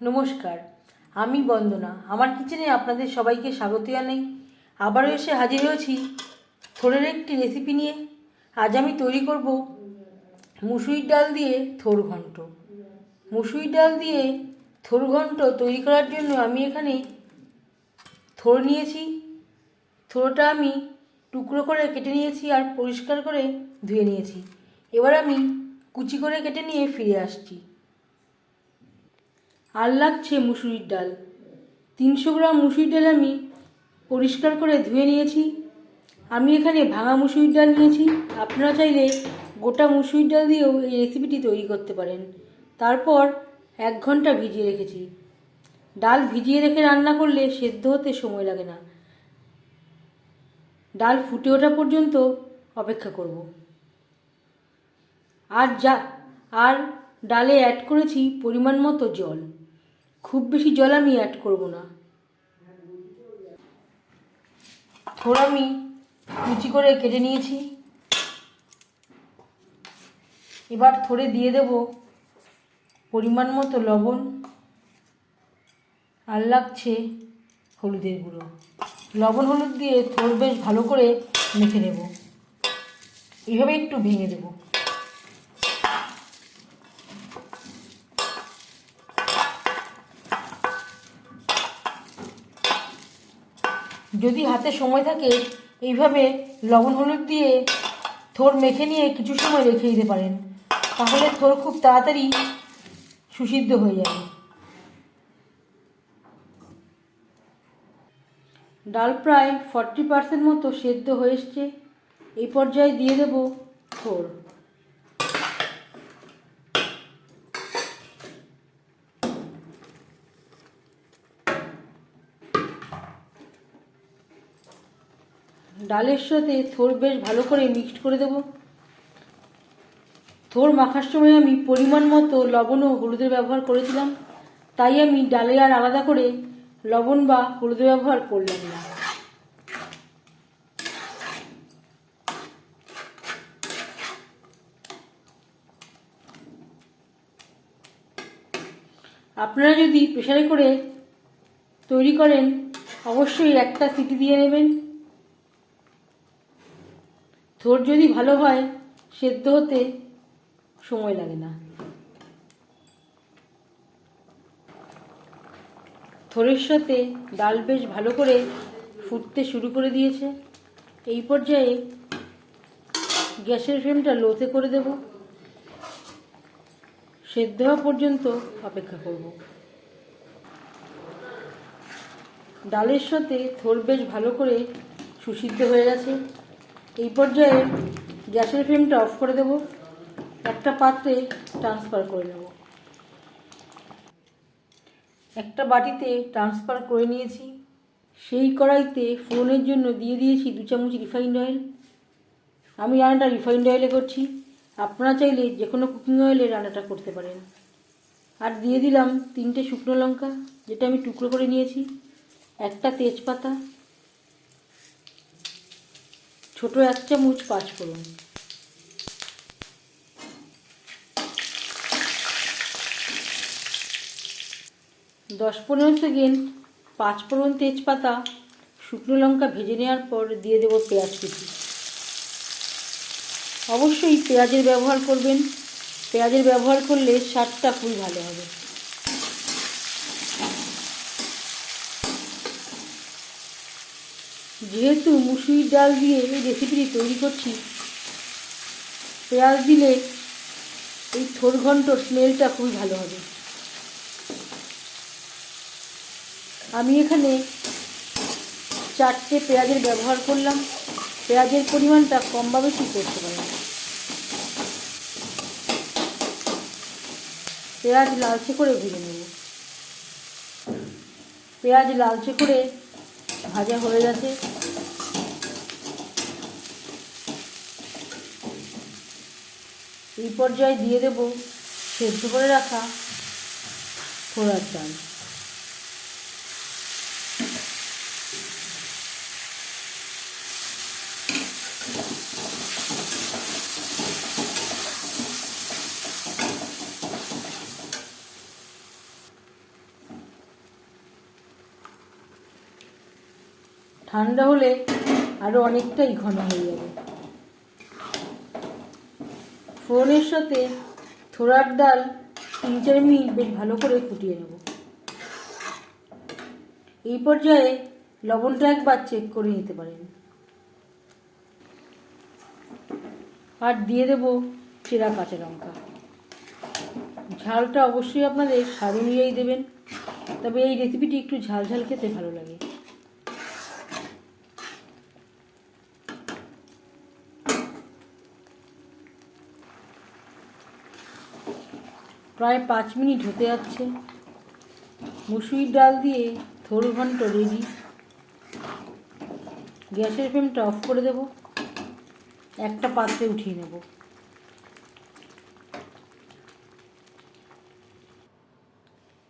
নমস্কার, আমি বন্দনা। আমার কিচেনে আপনাদের সবাইকে স্বাগত জানাই। আবারও এসে হাজির হয়েছি থোড়ের একটি রেসিপি নিয়ে। আজ আমি তৈরি করব মুসুরির ডাল দিয়ে থোর ঘন্ট। মুসুরির ডাল দিয়ে থোর ঘন্ট তৈরি করার জন্য আমি এখানে থোর নিয়েছি। থোরটা আমি টুকরো করে কেটে নিয়েছি আর পরিষ্কার করে ধুয়ে নিয়েছি। এবার আমি কুচি করে কেটে নিয়ে ফিরে আসছি। আর লাগছে মুসুরির ডাল। তিনশো গ্রাম মুসুরির ডাল আমি পরিষ্কার করে ধুয়ে নিয়েছি। আমি এখানে ভাঙা মুসুরির ডাল নিয়েছি। আপনারা চাইলে গোটা মুসুরির ডাল দিয়েও এই রেসিপিটি তৈরি করতে পারেন। তারপর এক ঘণ্টা ভিজিয়ে রেখেছি। ডাল ভিজিয়ে রেখে রান্না করলে সেদ্ধ হতে সময় লাগে না। ডাল ফুটে ওঠা পর্যন্ত অপেক্ষা করব। আর যা, আর ডালে অ্যাড করেছি পরিমাণ মতো জল। খুব বেশি জল আমি অ্যাড করব না। থোড় আমি কুচি করে কেটে নিয়েছি। এবার থোড়ে দিয়ে দেব পরিমাণ মতো লবণ আর লাগছে হলুদের গুঁড়ো। লবণ হলুদ দিয়ে থোড় বেশ ভালো করে মেখে নেব। এভাবে একটু ভেঙে দেবো। যদি হাতে সময় থাকে, এইভাবে লবণ হলুদ দিয়ে থোর মেখে নিয়ে কিছু সময় রেখে দিতে পারেন। তাহলে থোর খুব তাড়াতাড়ি সুসিদ্ধ হয়ে যাবে। ডাল প্রায় ফর্টি পার্সেন্ট মতো সেদ্ধ হয়ে এসছে। এই পর্যায়ে দিয়ে দেব থোর। ডালের সাথে থোর বেশ ভালো করে মিক্সড করে দেব। থোর মাখার সময় আমি পরিমাণ মতো লবণ ও হলুদের ব্যবহার করেছিলাম, তাই আমি ডালে আর আলাদা করে লবণ বা হলুদের ব্যবহার করলাম না। আপনারা যদি প্রেশারে করে তৈরি করেন, অবশ্যই একটা সিটি দিয়ে নেবেন। থোর যদি ভালো হয়, সেদ্ধ হতে সময় লাগে না। থোরের সাথে ডাল বেশ ভালো করে ফুটতে শুরু করে দিয়েছে। এই পর্যায়ে গ্যাসের ফ্লেমটা লোতে করে দেব। সেদ্ধ হওয়া পর্যন্ত অপেক্ষা করব। ডালের সাথে থোর বেশ ভালো করে সুসিদ্ধ হয়ে গেছে। এই পর্যায়ে গ্যাসের ফ্লেমটা অফ করে দেব। একটা পাত্রে ট্রান্সফার করে নেব। একটা বাটিতে ট্রান্সফার করে নিয়েছি। সেই কড়াইতে ফোড়নের জন্য দিয়ে দিয়েছি দু চামচ রিফাইন্ড অয়েল আমি রান্নাটা রিফাইন্ড অয়েলে করছি। আপনারা চাইলে যে কোনো কুকিং অয়েলে রান্নাটা করতে পারেন। আর দিয়ে দিলাম তিনটে শুকনো লঙ্কা, যেটা আমি টুকরো করে নিয়েছি। একটা তেজপাতা ছোট এক চামচ পাঁচ ফোড়ন। দশ পনেরো সেকেন্ড পাঁচ ফোড়ন তেজপাতা, শুকনো লঙ্কা ভেজে নেওয়ার পর দিয়ে দেবো পেঁয়াজ কুচি। অবশ্যই পেঁয়াজের ব্যবহার করবেন। পেঁয়াজের ব্যবহার করলে স্বাদটা খুবই ভালো হবে। যেহেতু মুসুরির ডাল দিয়ে এই রেসিপিটি তৈরি করছি, পেঁয়াজ দিলে এই থোর ঘন্টর স্মেলটা খুবই ভালো হবে। আমি এখানে চারটে পেঁয়াজের ব্যবহার করলাম। পেঁয়াজের পরিমাণটা কম বা বেশি করতে পারেন। পেঁয়াজ লালচে করে ভেজে নেব। পেঁয়াজ লালচে করে ভাজা হয়ে গেছে। এই পর্যায়ে দিয়ে দেব সেদ্ধ করে রাখা ফোড়ার চাল ঠান্ডা হলে আরও অনেকটাই ঘন হয়ে যাবে। ফোড়নের সাথে থোড়ার ডাল তিন চার মিনিট বেশ ভালো করে ফুটিয়ে নেব। এই পর্যায়ে লবণটা একবার চেক করে নিতে পারেন। আর দিয়ে দেব চেরা কাঁচা লঙ্কা। ঝালটা অবশ্যই আপনাদের স্বাদ অনুযায়ী দেবেন, তবে এই রেসিপিটি একটু ঝাল ঝাল খেতে ভালো লাগে। প্রায় পাঁচ মিনিট হতে যাচ্ছে। মুসুরির ডাল দিয়ে থোর ঘন্ট রেডি গ্যাসের ফ্লেমটা অফ করে দেব। একটা পাত্রে উঠিয়ে নেব।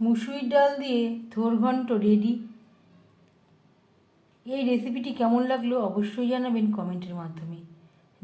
মুসুরির ডাল দিয়ে থোর ঘন্ট রেডি এই রেসিপিটি কেমন লাগল অবশ্যই জানাবেন কমেন্টের মাধ্যমে।